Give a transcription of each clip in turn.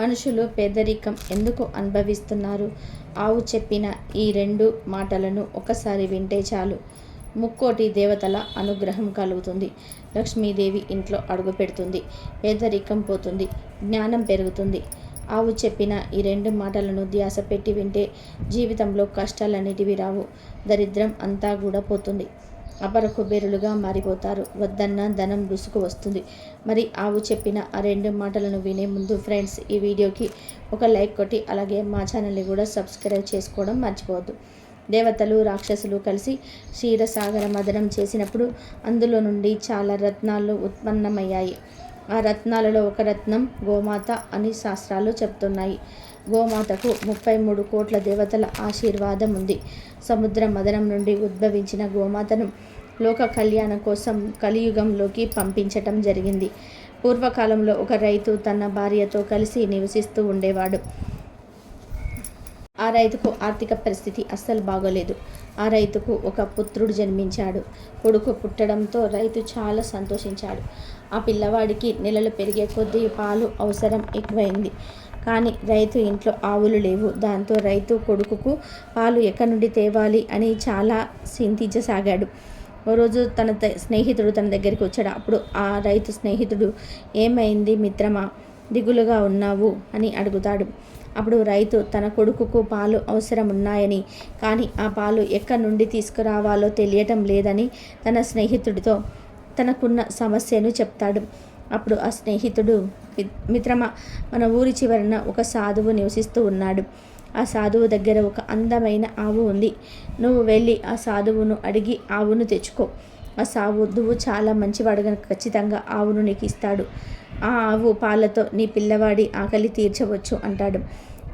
మనుషులు పేదరికం ఎందుకు అనుభవిస్తున్నారు? ఆవు చెప్పిన ఈ రెండు మాటలను ఒకసారి వింటే చాలు. ముక్కోటి దేవతల అనుగ్రహం కలుగుతుంది. లక్ష్మీదేవి ఇంట్లో అడుగు పెడుతుంది. పేదరికం పోతుంది. జ్ఞానం పెరుగుతుంది. ఆవు చెప్పిన ఈ రెండు మాటలను ధ్యాస పెట్టి వింటే జీవితంలో కష్టాలన్నిటివి రావు. దరిద్రం అంతా కూడా పోతుంది. అపర కుబేరులుగా మారిపోతారు. వద్దన్న ధనం రుసుకు వస్తుంది. మరి ఆవు చెప్పిన ఆ రెండు మాటలను వినే ముందు ఫ్రెండ్స్ ఈ వీడియోకి ఒక లైక్ కొట్టి అలాగే మా ఛానల్ని కూడా సబ్స్క్రైబ్ చేసుకోవడం మర్చిపోవద్దు. దేవతలు రాక్షసులు కలిసి క్షీరసాగర మదనం చేసినప్పుడు అందులో నుండి చాలా రత్నాలు ఉత్పన్నమయ్యాయి. ఆ రత్నాలలో ఒక రత్నం గోమాత అని శాస్త్రాలు చెప్తున్నాయి. గోమాతకు ముప్పై మూడు కోట్ల దేవతల ఆశీర్వాదం ఉంది సముద్ర మదనం నుండి ఉద్భవించిన గోమాతను లోక కళ్యాణం కోసం కలియుగంలోకి పంపించటం జరిగింది. పూర్వకాలంలో ఒక రైతు తన భార్యతో కలిసి నివసిస్తూ ఉండేవాడు. ఆ రైతుకు ఆర్థిక పరిస్థితి అస్సలు బాగోలేదు. ఆ రైతుకు ఒక పుత్రుడు జన్మించాడు. కొడుకు పుట్టడంతో రైతు చాలా సంతోషించాడు. ఆ పిల్లవాడికి నెలలు పెరిగే కొద్దీ పాలు అవసరం ఎక్కువైంది. కానీ రైతు ఇంట్లో ఆవులు లేవు. దాంతో రైతు కొడుకుకు పాలు ఎక్కడి నుండి తేవాలి అని చాలా చింతించసాగాడు. ఓ రోజు తన స్నేహితుడు తన దగ్గరికి వచ్చాడు. అప్పుడు ఆ రైతు స్నేహితుడు ఏమైంది మిత్రమా? దిగులుగా ఉన్నావు? అని అడుగుతాడు. అప్పుడు రైతు తన కొడుకుకు పాలు అవసరం ఉన్నాయని కానీ ఆ పాలు ఎక్కడి నుండి తీసుకురావాలో తెలియటం లేదని తన స్నేహితుడితో తనకున్న సమస్యను చెప్తాడు. అప్పుడు ఆ స్నేహితుడు మిత్రమ మన ఊరి చివరన ఒక సాధువు నివసిస్తూ ఉన్నాడు. ఆ సాధువు దగ్గర ఒక అందమైన ఆవు ఉంది. నువ్వు వెళ్ళి ఆ సాధువును అడిగి ఆవును తెచ్చుకో. ఆ సాధువు చాలా మంచివాడు కనుక ఖచ్చితంగా ఆవును నీకు ఇస్తాడు. ఆ ఆవు పాలతో నీ పిల్లవాడి ఆకలి తీర్చవచ్చు అంటాడు.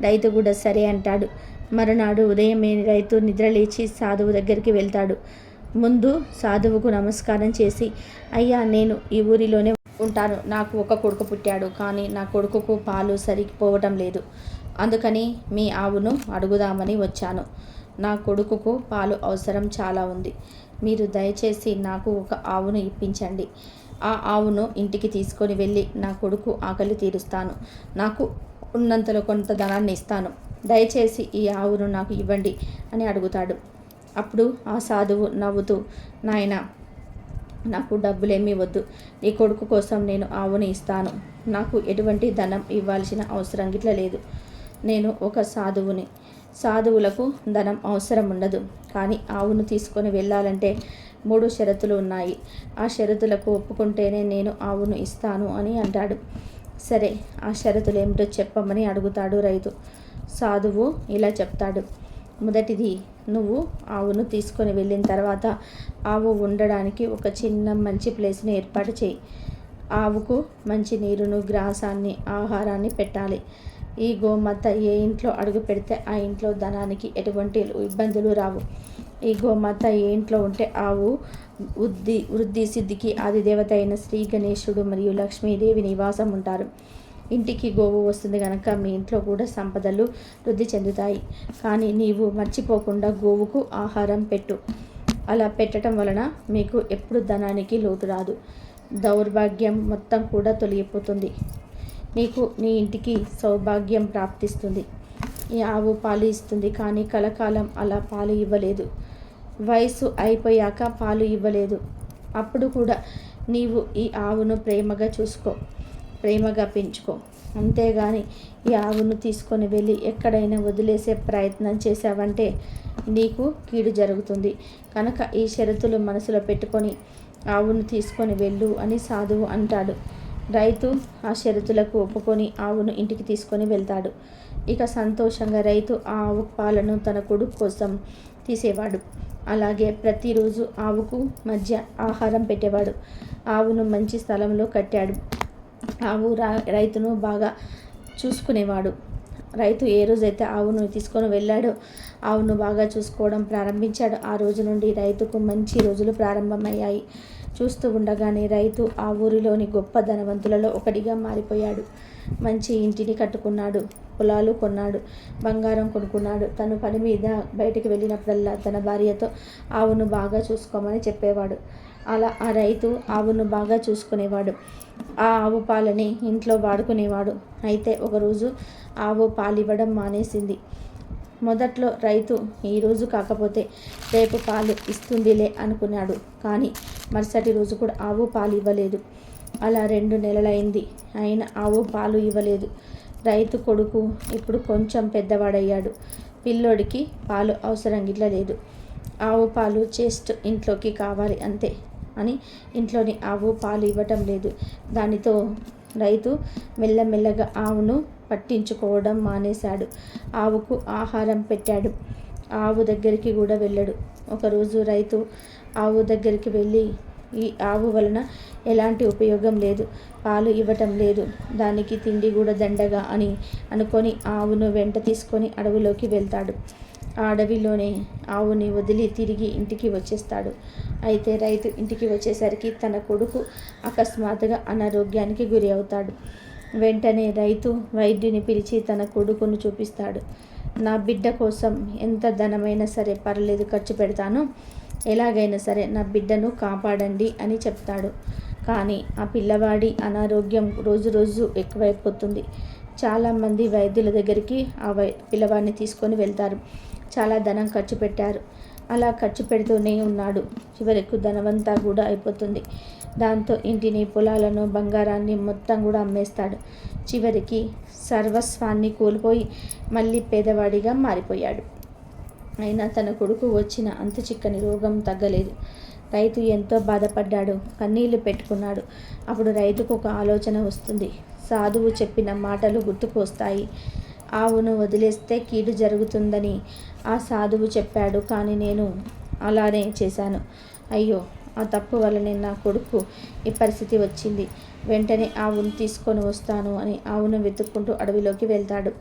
రైతు కూడా సరే అంటాడు. మరునాడు ఉదయమే రైతు నిద్రలేచి సాధువు దగ్గరికి వెళ్తాడు. ముందు సాధువుకు నమస్కారం చేసి అయ్యా నేను ఈ ఊరిలోనే ఉంటాను నాకు ఒక కొడుకు పుట్టాడు కానీ నా కొడుకుకు పాలు సరిపోవటం లేదు. అందుకని మీ ఆవును అడుగుదామని వచ్చాను. నా కొడుకుకు పాలు అవసరం చాలా ఉంది. మీరు దయచేసి నాకు ఒక ఆవును ఇప్పించండి. ఆ ఆవును ఇంటికి తీసుకొని వెళ్ళి నా కొడుకు ఆకలి తీరుస్తాను. నాకు ఉన్నంతలో కొంత ధనాన్ని ఇస్తాను. దయచేసి ఈ ఆవును నాకు ఇవ్వండి అని అడుగుతాడు. అప్పుడు ఆ సాధువు నవ్వుతూ నాయన నాకు డబ్బులేమీ వద్దు. నీ కొడుకు కోసం నేను ఆవుని ఇస్తాను. నాకు ఎటువంటి ధనం ఇవ్వాల్సిన అవసరం గిట్ల లేదు. నేను ఒక సాధువుని. సాధువులకు ధనం అవసరం ఉండదు. కానీ ఆవును తీసుకొని వెళ్ళాలంటే మూడు షరతులు ఉన్నాయి. ఆ షరతులకు ఒప్పుకుంటేనే నేను ఆవును ఇస్తాను అని అంటాడు. సరే ఆ షరతులు ఏమిటో చెప్పమని అడుగుతాడు రైతు. సాధువు ఇలా చెప్తాడు. మొదటిది నువ్వు ఆవును తీసుకొని వెళ్ళిన తర్వాత ఆవు ఉండడానికి ఒక చిన్న మంచి ప్లేస్ని ఏర్పాటు చేయి. ఆవుకు మంచి నీరును గ్రాసాన్ని ఆహారాన్ని పెట్టాలి. ఈ గోమాత ఏ ఇంట్లో అడుగు పెడితే ఆ ఇంట్లో ధనానికి ఎటువంటి ఇబ్బందులు రావు. ఈ గోమాత ఏ ఇంట్లో ఉంటే ఆవు వృద్ధి వృద్ధి సిద్ధికి ఆదిదేవత అయిన శ్రీ గణేశుడు మరియు లక్ష్మీదేవి నివాసం ఉంటారు. ఇంటికి గోవు వస్తుంది కనుక మీ ఇంట్లో కూడా సంపదలు వృద్ధి చెందుతాయి. కానీ నీవు మర్చిపోకుండా గోవుకు ఆహారం పెట్టు. అలా పెట్టడం వలన మీకు ఎప్పుడు ధనానికి లోటు రాదు. దౌర్భాగ్యం మొత్తం కూడా తొలగిపోతుంది. నీకు నీ ఇంటికి సౌభాగ్యం ప్రాప్తిస్తుంది. ఈ ఆవు పాలు ఇస్తుంది కానీ కలకాలం అలా పాలు ఇవ్వలేదు. వయసు అయిపోయాక పాలు ఇవ్వలేదు. అప్పుడు కూడా నీవు ఈ ఆవును ప్రేమగా చూసుకో. ప్రేమగా పెంచుకో. అంతేగాని ఈ ఆవును తీసుకొని వెళ్ళి ఎక్కడైనా వదిలేసే ప్రయత్నం చేశావంటే నీకు కీడు జరుగుతుంది. కనుక ఈ షరతులు మనసులో పెట్టుకొని ఆవును తీసుకొని వెళ్ళు అని సాధువు అంటాడు. రైతు ఆ షరతులకు ఒప్పుకొని ఆవును ఇంటికి తీసుకొని వెళ్తాడు. ఇక సంతోషంగా రైతు ఆ ఆవు పాలను తన కొడుకు కోసం తీసేవాడు. అలాగే ప్రతిరోజు ఆవుకు మధ్య ఆహారం పెట్టేవాడు. ఆవును మంచి స్థలంలో కట్టాడు. ఆవు రా రైతును బాగా చూసుకునేవాడు. రైతు ఏ రోజైతే ఆవును తీసుకొని వెళ్ళాడో ఆవును బాగా చూసుకోవడం ప్రారంభించాడు. ఆ రోజు నుండి రైతుకు మంచి రోజులు ప్రారంభమయ్యాయి. చూస్తూ ఉండగానే రైతు ఆ ఊరిలోని గొప్ప ధనవంతులలో ఒకటిగా మారిపోయాడు. మంచి ఇంటిని కట్టుకున్నాడు పొలాలు కొన్నాడు బంగారం కొనుక్కున్నాడు. తను పని మీద బయటికి వెళ్ళినప్పుడల్లా తన భార్యతో ఆవును బాగా చూసుకోమని చెప్పేవాడు. అలా ఆ రైతు ఆవును బాగా చూసుకునేవాడు. ఆ ఆవు పాలని ఇంట్లో వాడుకునేవాడు. అయితే ఒకరోజు ఆవు పాలు ఇవ్వడం మానేసింది. మొదట్లో రైతు ఈరోజు కాకపోతే రేపు పాలు ఇస్తుందిలే అనుకున్నాడు. కానీ మరుసటి రోజు కూడా ఆవు పాలు ఇవ్వలేదు. అలా రెండు నెలలైంది. అయినా ఆవు పాలు ఇవ్వలేదు. రైతు కొడుకు ఇప్పుడు కొంచెం పెద్దవాడయ్యాడు. పిల్లోడికి పాలు అవసరం గిట్ల లేదు. ఆవు పాలు చేస్ట్ ఇంట్లోకి కావాలి అంతే. అని ఇంట్లోని ఆవు పాలు ఇవ్వటం లేదు. దానితో రైతు మెల్లమెల్లగా ఆవును పట్టించుకోవడం మానేశాడు. ఆవుకు ఆహారం పెట్టాడు. ఆవు దగ్గరికి కూడా వెళ్ళడు. ఒకరోజు రైతు ఆవు దగ్గరికి వెళ్ళి ఈ ఆవు వలన ఎలాంటి ఉపయోగం లేదు. పాలు ఇవ్వటం లేదు. దానికి తిండి కూడా దండగా అని అనుకొని ఆవును వెంట తీసుకొని అడవిలోకి వెళ్తాడు. ఆ అడవిలోనే ఆవుని వదిలి తిరిగి ఇంటికి వచ్చేస్తాడు. అయితే రైతు ఇంటికి వచ్చేసరికి తన కొడుకు అకస్మాత్తుగా అనారోగ్యానికి గురి అవుతాడు. వెంటనే రైతు వైద్యుని పిలిచి తన కొడుకును చూపిస్తాడు. నా బిడ్డ కోసం ఎంత ధనమైనా సరే పర్లేదు ఖర్చు పెడతాను. ఎలాగైనా సరే నా బిడ్డను కాపాడండి అని చెప్తాడు. కానీ ఆ పిల్లవాడి అనారోగ్యం రోజు రోజు ఎక్కువైపోతుంది. చాలామంది వైద్యుల దగ్గరికి ఆ వై పిల్లవాడిని తీసుకొని వెళ్తారు. చాలా ధనం ఖర్చు పెట్టారు. అలా ఖర్చు పెడుతూనే ఉన్నాడు. చివరకు ధనవంతా కూడా అయిపోతుంది. దాంతో ఇంటిని పొలాలను బంగారాన్ని మొత్తం కూడా అమ్మేస్తాడు. చివరికి సర్వస్వాన్ని కోల్పోయి మళ్ళీ పేదవాడిగా మారిపోయాడు. అయినా తన కొడుకు వచ్చిన అంతు చిక్కని రోగం తగ్గలేదు. రైతు ఎంతో బాధపడ్డాడు. కన్నీళ్ళు పెట్టుకున్నాడు. అప్పుడు రైతుకు ఒక ఆలోచన వస్తుంది. సాధువు చెప్పిన మాటలు గుర్తుకు వస్తాయి ఆవును వదిలేస్తే కీడు జరుగుతుందని ఆ సాధువు చెప్పాడు కానీ నేను అలానే చేశాను. అయ్యో ఆ తప్పు వల్లనే నా కొడుకు ఈ పరిస్థితి వచ్చింది. వెంటనే ఆవును తీసుకొని వస్తాను అని ఆవును వెతుక్కుంటూ అడవిలోకి వెళ్తాడు.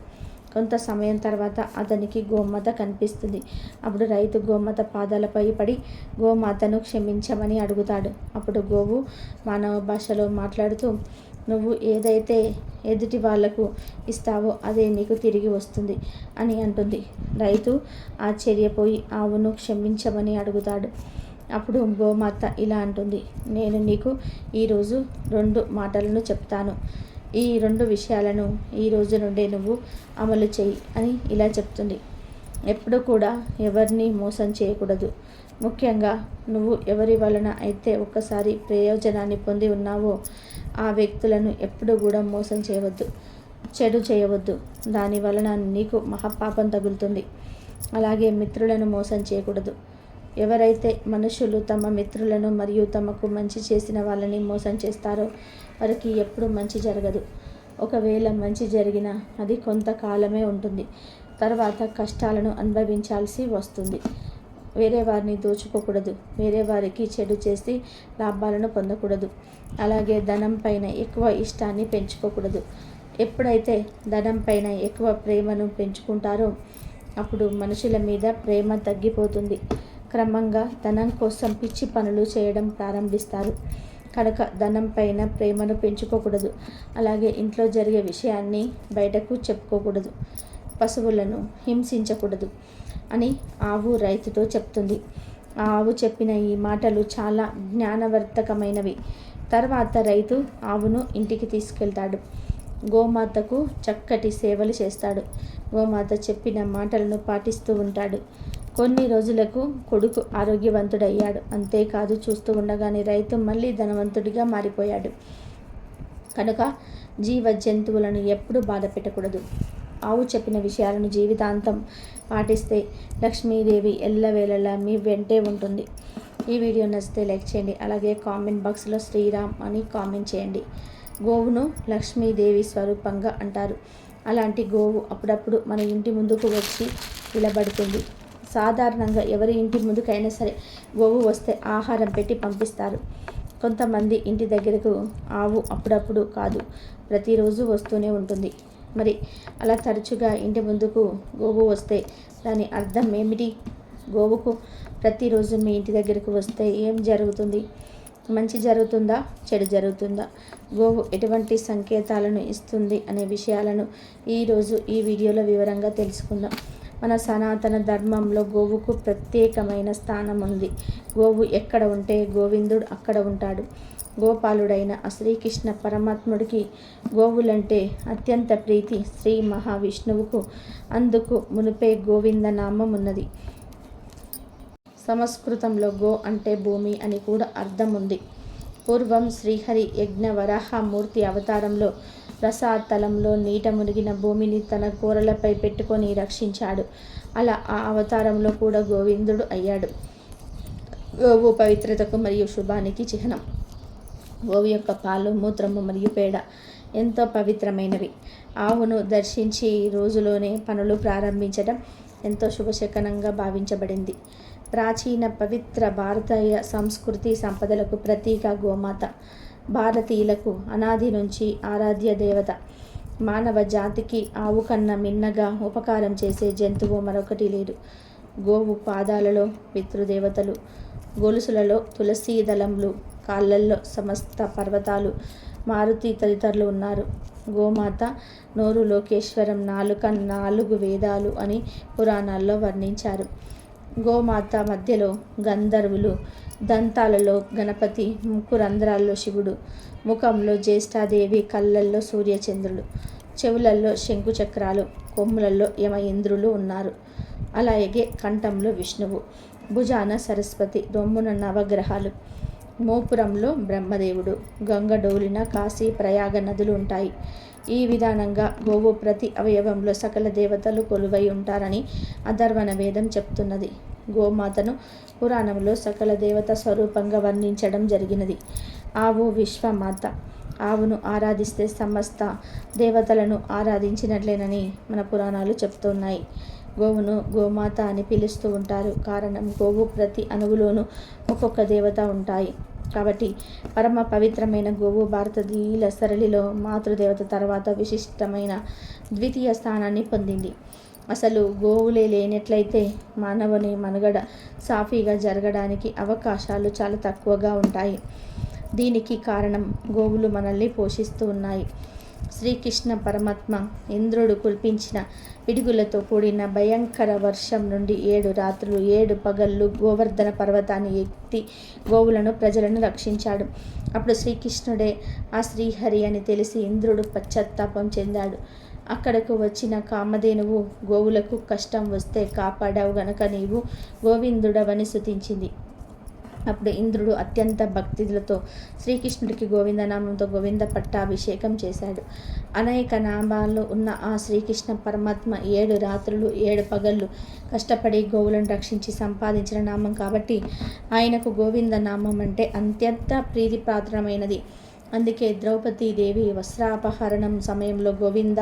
కొంత సమయం తర్వాత అతనికి గోమాత కనిపిస్తుంది. అప్పుడు రైతు గోమాత పాదాలపై పడి గోమాతను క్షమించమని అడుగుతాడు. అప్పుడు గోవు మానవ భాషలో మాట్లాడుతూ నువ్వు ఏదైతే ఎదుటి వాళ్ళకు ఇస్తావో అదే నీకు తిరిగి వస్తుంది అని అంటుంది. రైతు ఆశ్చర్యపోయి ఆవును క్షమించమని అడుగుతాడు. అప్పుడు గోమాత ఇలా అంటుంది. నేను నీకు ఈరోజు రెండు మాటలను చెప్తాను. ఈ రెండు విషయాలను ఈ రోజు నుండే నువ్వు అమలు చేయి అని ఇలా చెప్తుంది. ఎప్పుడు కూడా ఎవరిని మోసం చేయకూడదు. ముఖ్యంగా నువ్వు ఎవరి వలన అయితే ఒక్కసారి ప్రయోజనాన్ని పొంది ఉన్నావో ఆ వ్యక్తులను ఎప్పుడు కూడా మోసం చేయవద్దు చెడు చేయవద్దు. దాని వలన నీకు మహాపాపం తగులుతుంది. అలాగే మిత్రులను మోసం చేయకూడదు. ఎవరైతే మనుషులు తమ మిత్రులను మరియు తమకు మంచి చేసిన వాళ్ళని మోసం చేస్తారో వారికి ఎప్పుడు మంచి జరగదు. ఒకవేళ మంచి జరిగినా అది కొంతకాలమే ఉంటుంది. తర్వాత కష్టాలను అనుభవించాల్సి వస్తుంది. వేరే వారిని దోచుకోకూడదు. వేరే వారికి చెడు చేసి లాభాలను పొందకూడదు. అలాగే ధనం పైన ఎక్కువ ఇష్టాన్ని పెంచుకోకూడదు. ఎప్పుడైతే ధనం పైన ఎక్కువ ప్రేమను పెంచుకుంటారో అప్పుడు మనుషుల మీద ప్రేమ తగ్గిపోతుంది. క్రమంగా ధనం కోసం పిచ్చి పనులు చేయడం ప్రారంభిస్తారు. కనుక ధనం పైన ప్రేమను పెంచుకోకూడదు. అలాగే ఇంట్లో జరిగే విషయాన్ని బయటకు చెప్పుకోకూడదు. పశువులను హింసించకూడదు. అని ఆవు రైతుతో చెప్తుంది. ఆ ఆవు చెప్పిన ఈ మాటలు చాలా జ్ఞానవర్ధకమైనవి. తర్వాత రైతు ఆవును ఇంటికి తీసుకెళ్తాడు. గోమాతకు చక్కటి సేవలు చేస్తాడు. గోమాత చెప్పిన మాటలను పాటిస్తూ ఉంటాడు. కొన్ని రోజులకు కొడుకు ఆరోగ్యవంతుడయ్యాడు. అంతేకాదు చూస్తూ ఉండగానే రైతు మళ్ళీ ధనవంతుడిగా మారిపోయాడు. కనుక జీవ జంతువులను ఎప్పుడు బాధ పెట్టకూడదు ఆవు చెప్పిన విషయాలను జీవితాంతం పాటిస్తే లక్ష్మీదేవి ఎల్లవేళలా మీ వెంటే ఉంటుంది. ఈ వీడియో నచ్చితే లైక్ చేయండి. అలాగే కామెంట్ బాక్స్లో శ్రీరామ్ అని కామెంట్ చేయండి. గోవును లక్ష్మీదేవి స్వరూపంగా అంటారు. అలాంటి గోవు అప్పుడప్పుడు మన ఇంటి ముందుకు వచ్చి నిలబడుతుంది. సాధారణంగా ఎవరి ఇంటి ముందుకైనా సరే గోవు వస్తే ఆహారం పెట్టి పంపిస్తారు. కొంతమంది ఇంటి దగ్గరకు ఆవు అప్పుడప్పుడు కాదు. ప్రతిరోజు వస్తూనే ఉంటుంది. మరి అలా తరచుగా ఇంటి ముందుకు గోవు వస్తే దాని అర్థం ఏమిటి? గోవుకు ప్రతిరోజు మీ ఇంటి దగ్గరకు వస్తే ఏం జరుగుతుంది? మంచి జరుగుతుందా? చెడు జరుగుతుందా? గోవు ఎటువంటి సంకేతాలను ఇస్తుంది అనే విషయాలను ఈరోజు ఈ వీడియోలో వివరంగా తెలుసుకుందాం. మన సనాతన ధర్మంలో గోవుకు ప్రత్యేకమైన స్థానం ఉంది. గోవు ఎక్కడ ఉంటే గోవిందుడు అక్కడ ఉంటాడు. గోపాలుడైన శ్రీకృష్ణ పరమాత్ముడికి గోవులంటే అత్యంత ప్రీతి శ్రీ మహావిష్ణువుకు. అందుకు మునుపే గోవింద నామం ఉన్నది సంస్కృతంలో గో అంటే భూమి అని కూడా అర్థం ఉంది పూర్వం శ్రీహరి యజ్ఞ వరాహమూర్తి అవతారంలో రసాతలంలో నీట మునిగిన భూమిని తన కూరలపై పెట్టుకొని రక్షించాడు. అలా ఆ అవతారంలో కూడా గోవిందుడు అయ్యాడు. గోవు పవిత్రతకు మరియు శుభానికి చిహ్నం. గోవు యొక్క పాలు మూత్రము మరియు పేడ ఎంతో పవిత్రమైనవి. ఆవును దర్శించి రోజులోనే పనులు ప్రారంభించడం ఎంతో శుభశకనంగా భావించబడింది. ప్రాచీన పవిత్ర భారతీయ సంస్కృతి సంపదలకు ప్రతీక గోమాత భారతీయులకు అనాది నుంచి ఆరాధ్య దేవత. మానవ జాతికి ఆవు కన్నా మిన్నగా ఉపకారం చేసే జంతువు మరొకటి లేదు. గోవు పాదాలలో పితృదేవతలు గొలుసులలో తులసీ దళంలు కాళ్ళల్లో సమస్త పర్వతాలు మారుతి తదితరులు ఉన్నారు. గోమాత నోరు లోకేశ్వరం నాలుక నాలుగు వేదాలు అని పురాణాల్లో వర్ణించారు. గోమాత మధ్యలో గంధర్వులు దంతాలలో గణపతి ముక్కు రంధ్రాల్లో శివుడు ముఖంలో జ్యేష్ఠాదేవి కళ్ళల్లో సూర్యచంద్రులు చెవులల్లో శంకుచక్రాలు కొమ్ములలో యమ ఇంద్రులు ఉన్నారు. అలాగే కంఠంలో విష్ణువు భుజాన సరస్వతి రొమ్మున నవగ్రహాలు మోపురంలో బ్రహ్మదేవుడు. గంగ డోలిన కాశీ ప్రయాగ నదులు ఉంటాయి. ఈ విధానంగా గోవు ప్రతి అవయవంలో సకల దేవతలు కొలువై ఉంటారని అధర్వణ వేదం చెప్తున్నది. గోమాతను పురాణంలో సకల దేవత స్వరూపంగా వర్ణించడం జరిగినది. ఆవు విశ్వమాత. ఆవును ఆరాధిస్తే సమస్త దేవతలను ఆరాధించినట్లేనని మన పురాణాలు చెప్తున్నాయి. గోవును గోమాత అని పిలుస్తూ ఉంటారు. కారణం గోవు ప్రతి అణువులోనూ ఒక్కొక్క దేవత ఉంటాయి. కాబట్టి పరమ పవిత్రమైన గోవు భారతీయుల సరళిలో మాతృదేవత తర్వాత విశిష్టమైన ద్వితీయ స్థానాన్ని పొందింది. అసలు గోవులే లేనట్లయితే మానవుని మనుగడ సాఫీగా జరగడానికి అవకాశాలు చాలా తక్కువగా ఉంటాయి. దీనికి కారణం గోవులు మనల్ని పోషిస్తూ ఉన్నాయి. శ్రీకృష్ణ పరమాత్మ ఇంద్రుడు కుల్పించిన పిడుగులతో కూడిన భయంకర వర్షం నుండి ఏడు రాత్రులు ఏడు పగళ్ళు గోవర్ధన పర్వతాన్ని ఎత్తి గోవులను ప్రజలను రక్షించాడు. అప్పుడు శ్రీకృష్ణుడే ఆ శ్రీహరి అని తెలిసి ఇంద్రుడు పశ్చాత్తాపం చెందాడు. అక్కడకు వచ్చిన కామధేనువు గోవులకు కష్టం వస్తే కాపాడావు గనక నీవు గోవిందుడవని శుతించింది. అప్పుడు ఇంద్రుడు అత్యంత భక్తిలతో శ్రీకృష్ణుడికి గోవిందనామంతో గోవింద పట్టాభిషేకం చేశాడు. అనేక నామాల్లో ఉన్న ఆ శ్రీకృష్ణ పరమాత్మ ఏడు రాత్రులు ఏడు పగళ్ళు కష్టపడి గోవులను రక్షించి సంపాదించిన నామం కాబట్టి ఆయనకు గోవింద నామం అంటే అత్యంత ప్రీతిపాత్రమైనది. అందుకే ద్రౌపదీదేవి వస్త్రాపహరణం సమయంలో గోవింద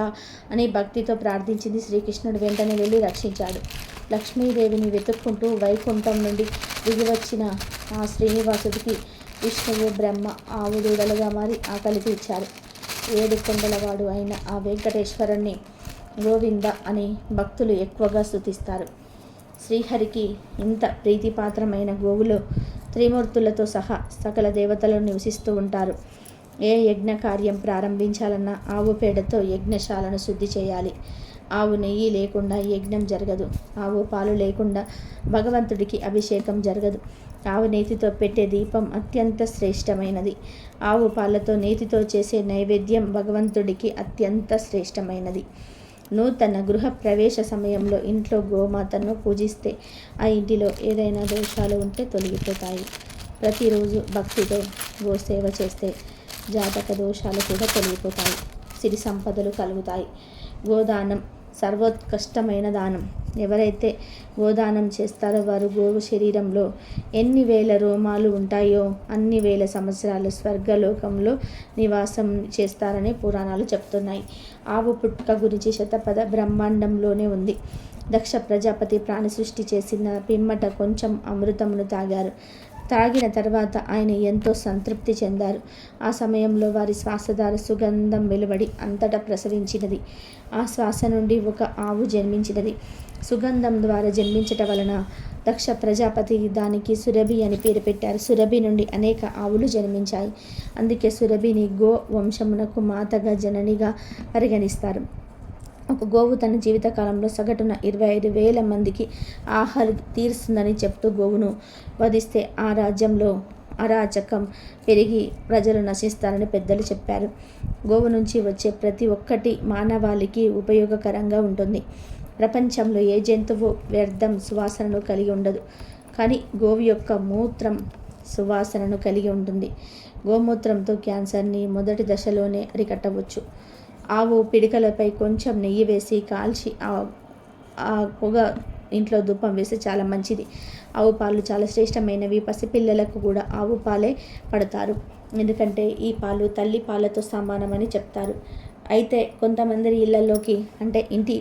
అని భక్తితో ప్రార్థించింది శ్రీకృష్ణుడు. వెంటనే వెళ్ళి రక్షించాడు. లక్ష్మీదేవిని వెతుక్కుంటూ వైకుంఠం నుండి దిగివచ్చిన ఆ శ్రీనివాసుడికి విష్ణువు బ్రహ్మ ఆవుదూడలుగా మారి ఆకలి తీర్చారు ఏడు కొండలవాడు అయిన ఆ వెంకటేశ్వరుణ్ణి గోవింద అని భక్తులు ఎక్కువగా స్థుతిస్తారు శ్రీహరికి ఇంత ప్రీతిపాత్రమైన గోవులు త్రిమూర్తులతో సహా సకల దేవతలు నివసిస్తూ ఉంటారు. ఏ యజ్ఞ కార్యం ప్రారంభించాలన్నా ఆవు పేడతో యజ్ఞశాలను శుద్ధి చేయాలి. ఆవు నెయ్యి లేకుండా యజ్ఞం జరగదు. ఆవు పాలు లేకుండా భగవంతుడికి అభిషేకం జరగదు. ఆవు నేతితో పెట్టే దీపం అత్యంత శ్రేష్టమైనది. ఆవు పాలతో నేతితో చేసే నైవేద్యం భగవంతుడికి అత్యంత శ్రేష్టమైనది. నూతన గృహ ప్రవేశ సమయంలో ఇంట్లో గోమాతను పూజిస్తే ఆ ఇంటిలో ఏదైనా దోషాలు ఉంటే తొలగిపోతాయి. ప్రతిరోజు భక్తితో గో సేవ చేస్తే జాతక దోషాలు కూడా తొలగిపోతాయి. సిరి సంపదలు కలుగుతాయి. గోదానం సర్వోత్కష్టమైన దానం. ఎవరైతే గోదానం చేస్తారో వారు గోవు శరీరంలో ఎన్ని వేల రోమాలు ఉంటాయో అన్ని వేల సంవత్సరాలు స్వర్గలోకంలో నివాసం చేస్తారని పురాణాలు చెప్తున్నాయి. ఆవు పుట్టుక గురించి శతపథ బ్రహ్మాండంలోనే ఉంది. దక్ష ప్రజాపతి ప్రాణి సృష్టి చేసిన పిమ్మట కొంచెం అమృతమును తాగారు. తాగిన తర్వాత ఆయన ఎంతో సంతృప్తి చెందారు. ఆ సమయంలో వారి శ్వాసధార సుగంధం వెలువడి అంతటా ప్రసరించినది. ఆ శ్వాస నుండి ఒక ఆవు జన్మించినది. సుగంధం ద్వారా జన్మించటం వలన దక్ష ప్రజాపతి దానికి సురభి అని పేరు పెట్టారు. సురభి నుండి అనేక ఆవులు జన్మించాయి. అందుకే సురభిని గో వంశమునకు మాతగా జననిగా పరిగణిస్తారు. ఒక గోవు తన జీవితకాలంలో సగటున ఇరవై ఐదు వేల మందికి ఆహారం తీరుస్తుందని చెప్తూ గోవును వధిస్తే ఆ రాజ్యంలో అరాచకం పెరిగి ప్రజలు నశిస్తారని పెద్దలు చెప్పారు. గోవు నుంచి వచ్చే ప్రతి ఒక్కటి మానవాళికి ఉపయోగకరంగా ఉంటుంది. ప్రపంచంలో ఏ జంతువు వ్యర్థం సువాసనను కలిగి ఉండదు. కానీ గోవు యొక్క మూత్రం సువాసనను కలిగి ఉంటుంది. గోమూత్రంతో క్యాన్సర్ని మొదటి దశలోనే అరికట్టవచ్చు. ఆవు పిడికలపై కొంచెం నెయ్యి వేసి కాల్చి ఆ పొగ ఇంట్లో ధూపం వేస్తే చాలా మంచిది. ఆవు పాలు చాలా శ్రేష్టమైనవి. పసిపిల్లలకు కూడా ఆవు పాలే పడతారు. ఎందుకంటే ఈ పాలు తల్లి పాలతో సమానమని చెప్తారు. అయితే కొంతమంది ఇళ్ళలోకి అంటే ఇంటి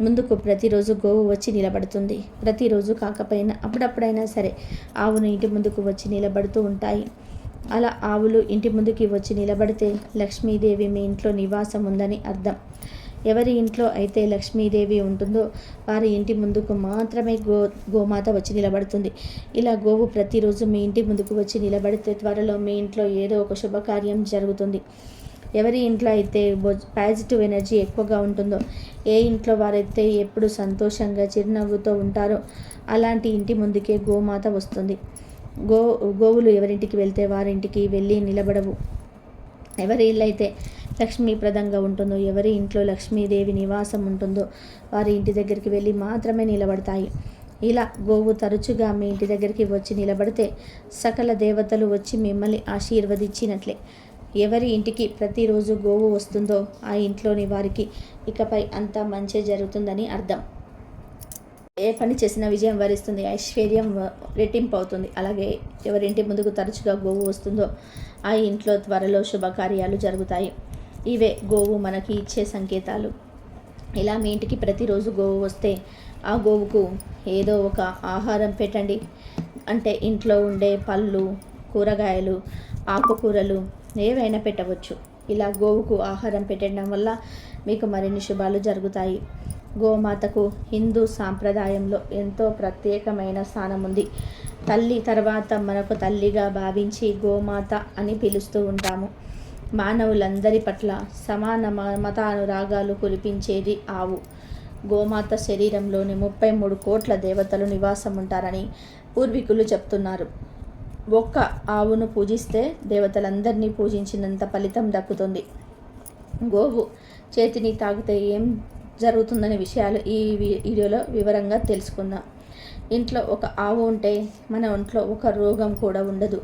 ముందుకు ప్రతిరోజు గోవు వచ్చి నిలబడుతుంది. ప్రతిరోజు కాకపోయినా అప్పుడప్పుడైనా సరే ఆవును ఇంటి ముందుకు వచ్చి నిలబడుతూ ఉంటాయి. అలా ఆవులు ఇంటి ముందుకి వచ్చి నిలబడితే లక్ష్మీదేవి మీ ఇంట్లో నివాసం ఉందని అర్థం. ఎవరి ఇంట్లో అయితే లక్ష్మీదేవి ఉంటుందో వారి ఇంటి ముందుకు మాత్రమే గో గోమాత వచ్చి నిలబడుతుంది. ఇలా గోవు ప్రతిరోజు మీ ఇంటి ముందుకు వచ్చి నిలబడితే త్వరలో మీ ఇంట్లో ఏదో ఒక శుభకార్యం జరుగుతుంది. ఎవరి ఇంట్లో అయితే పాజిటివ్ ఎనర్జీ ఎక్కువగా ఉంటుందో ఏ ఇంట్లో వారైతే ఎప్పుడు సంతోషంగా చిరునవ్వుతో ఉంటారో అలాంటి ఇంటి ముందుకే గోమాత వస్తుంది. గో గోవులు ఎవరింటికి వెళ్తే వారింటికి వెళ్ళి నిలబడవు. ఎవరి ఇల్లు అయితే లక్ష్మీప్రదంగా ఉంటుందో ఎవరి ఇంట్లో లక్ష్మీదేవి నివాసం ఉంటుందో వారి ఇంటి దగ్గరికి వెళ్ళి మాత్రమే నిలబడతాయి. ఇలా గోవు తరచుగా మీ ఇంటి దగ్గరికి వచ్చి నిలబడితే సకల దేవతలు వచ్చి మిమ్మల్ని ఆశీర్వదించినట్లే. ఎవరి ఇంటికి ప్రతిరోజు గోవు వస్తుందో ఆ ఇంట్లోని వారికి ఇకపై అంతా మంచి జరుగుతుందని అర్థం. ఏ పని చేసినా విజయం వరిస్తుంది. ఐశ్వర్యం రెట్టింపు అవుతుంది అలాగే ఎవరింటి ముందుకు తరచుగా గోవు వస్తుందో ఆ ఇంట్లో త్వరలో శుభకార్యాలు జరుగుతాయి. ఇవే గోవు మనకి ఇచ్చే సంకేతాలు. ఇలా మీ ఇంటికి ప్రతిరోజు గోవు వస్తే ఆ గోవుకు ఏదో ఒక ఆహారం పెట్టండి. అంటే ఇంట్లో ఉండే పళ్ళు కూరగాయలు ఆకుకూరలు ఏవైనా పెట్టవచ్చు. ఇలా గోవుకు ఆహారం పెట్టడం వల్ల మీకు మరిన్ని శుభాలు జరుగుతాయి. గోమాతకు హిందూ సాంప్రదాయంలో ఎంతో ప్రత్యేకమైన స్థానం ఉంది తల్లి తర్వాత మనకు తల్లిగా భావించి గోమాత అని పిలుస్తూ ఉంటాము. మానవులందరి పట్ల సమాన మతానురాగాలు కురిపించేది ఆవు. గోమాత శరీరంలోని ముప్పై మూడు కోట్ల దేవతలు నివాసం ఉంటారని పూర్వీకులు చెప్తున్నారు. ఒక్క ఆవును పూజిస్తే దేవతలందరినీ పూజించినంత ఫలితం దక్కుతుంది. గోవు చేతిని తాగితే ఏం జరుగుతుందనే విషయాలు ఈ వీడియోలో వివరంగా తెలుసుకుందాం. ఇంట్లో ఒక ఆవు ఉంటే మన ఒంట్లో ఒక రోగం కూడా ఉండదు.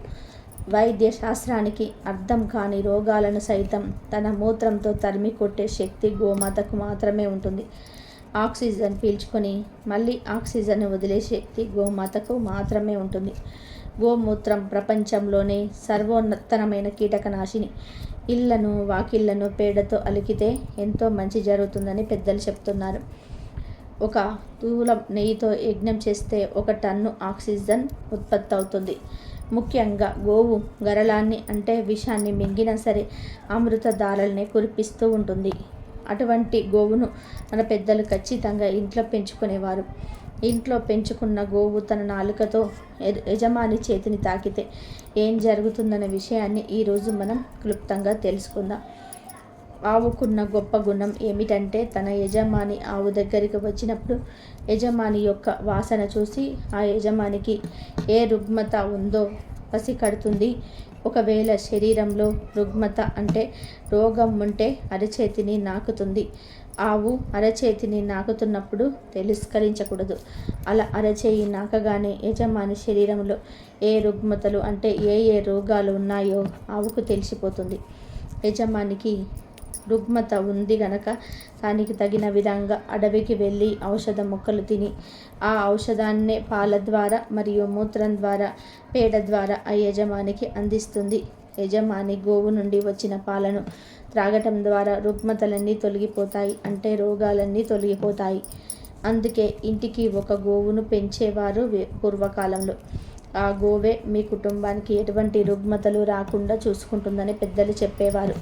వైద్య శాస్త్రానికి అర్థం కాని రోగాలను సైతం తన మూత్రంతో తరిమి కొట్టే శక్తి గోమాతకు మాత్రమే ఉంటుంది. ఆక్సిజన్ పీల్చుకొని మళ్ళీ ఆక్సిజన్ వదిలే శక్తి గోమాతకు మాత్రమే ఉంటుంది. గోమూత్రం ప్రపంచంలోనే సర్వోన్నతమైన కీటకనాశిని. ఇళ్ళను వాకిళ్ళను పేడతో అలికితే ఎంతో మంచి జరుగుతుందని పెద్దలు చెప్తున్నారు. ఒక తూలం నెయ్యితో యజ్ఞం చేస్తే ఒక టన్ను ఆక్సిజన్ ఉత్పత్తి అవుతుంది ముఖ్యంగా గోవు గరళాన్ని అంటే విషాన్ని మింగినా సరే అమృత దారల్ని కురిపిస్తూ ఉంటుంది. అటువంటి గోవును మన పెద్దలు ఖచ్చితంగా ఇంట్లో పెంచుకునేవారు. ఇంట్లో పెంచుకున్న గోవు తన నాలుకతో యజమాని చేతిని తాకితే ఏం జరుగుతుందనే విషయాన్ని ఈరోజు మనం క్లుప్తంగా తెలుసుకుందాం. ఆవుకున్న గొప్ప గుణం ఏమిటంటే తన యజమాని ఆవు దగ్గరికి వచ్చినప్పుడు యజమాని యొక్క వాసన చూసి ఆ యజమానికి ఏ రుగ్మత ఉందో పసికడుతుంది. ఒకవేళ శరీరంలో రుగ్మత అంటే రోగం ఉంటే అరచేతిని నాకుతుంది. ఆవు అరచేతిని నాకుతున్నప్పుడు తిరస్కరించకూడదు. అలా అరచేయి నాకగానే యజమాని శరీరంలో ఏ రుగ్మతలు అంటే ఏ ఏ రోగాలు ఉన్నాయో ఆవుకు తెలిసిపోతుంది. యజమానికి రుగ్మత ఉంది గనక దానికి తగిన విధంగా అడవికి వెళ్ళి ఔషధ మొక్కలు తిని ఆ ఔషధాన్నే పాల ద్వారా మరియు మూత్రం ద్వారా పేడ ద్వారా ఆ యజమానికి అందిస్తుంది. యజమాని గోవు నుండి వచ్చిన పాలను త్రాగటం ద్వారా రుగ్మతలన్నీ తొలగిపోతాయి అంటే రోగాలన్నీ తొలగిపోతాయి. అందుకే ఇంటికి ఒక గోవును పెంచేవారు పూర్వకాలంలో. ఆ గోవే మీ కుటుంబానికి ఎటువంటి రుగ్మతలు రాకుండా చూసుకుంటుందని పెద్దలు చెప్పేవారు.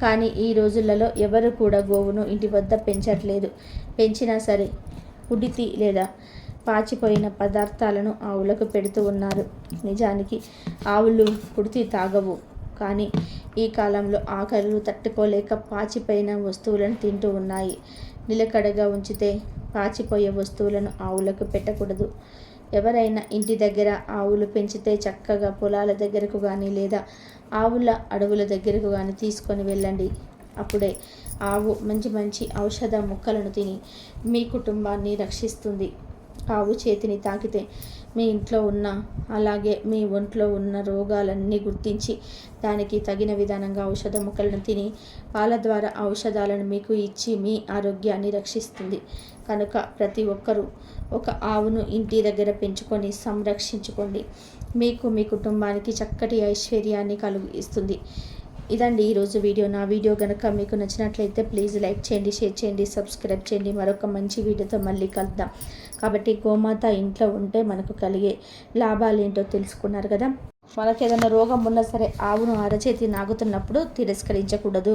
కానీ ఈ రోజులలో ఎవరు కూడా గోవును ఇంటి వద్ద పెంచట్లేదు. పెంచినా సరే ఉడితి లేదా పాచిపోయిన పదార్థాలను ఆవులకు పెడుతూ ఉన్నారు. నిజానికి ఆవులు పుడితి తాగవు. కానీ ఈ కాలంలో ఆకలిలు తట్టుకోలేక పాచిపోయిన వస్తువులను తింటూ ఉన్నాయి. నిలకడగా ఉంచితే పాచిపోయే వస్తువులను ఆవులకు పెట్టకూడదు. ఎవరైనా ఇంటి దగ్గర ఆవులు పెంచితే చక్కగా పొలాల దగ్గరకు కానీ లేదా ఆవుల అడవుల దగ్గరకు కానీ తీసుకొని వెళ్ళండి. అప్పుడే ఆవు మంచి మంచి ఔషధ మొక్కలను తిని మీ కుటుంబాన్ని రక్షిస్తుంది. ఆవు చేతిని తాకితే మీ ఇంట్లో ఉన్న అలాగే మీ ఒంట్లో ఉన్న రోగాలన్నీ గుర్తించి దానికి తగిన విధానంగా ఔషధ మొక్కలను తిని పాల ద్వారా ఔషధాలను మీకు ఇచ్చి మీ ఆరోగ్యాన్ని రక్షిస్తుంది. కనుక ప్రతి ఒక్కరూ ఒక ఆవును ఇంటి దగ్గర పెంచుకొని సంరక్షించుకోండి. మీకు మీ కుటుంబానికి చక్కటి ఐశ్వర్యాన్ని కలిగిస్తుంది. ఇదండి ఈరోజు వీడియో. నా వీడియో కనుక మీకు నచ్చినట్లయితే ప్లీజ్ లైక్ చేయండి షేర్ చేయండి సబ్స్క్రైబ్ చేయండి. మరొక మంచి వీడియోతో మళ్ళీ కలుద్దాం. కాబట్టి గోమాత ఇంట్లో ఉంటే మనకు కలిగే లాభాలు ఏంటో తెలుసుకున్నారు కదా. మనకి ఏదైనా రోగం ఉన్నా సరే ఆవును అరచేతి నాగుతున్నప్పుడు తిరస్కరించకూడదు.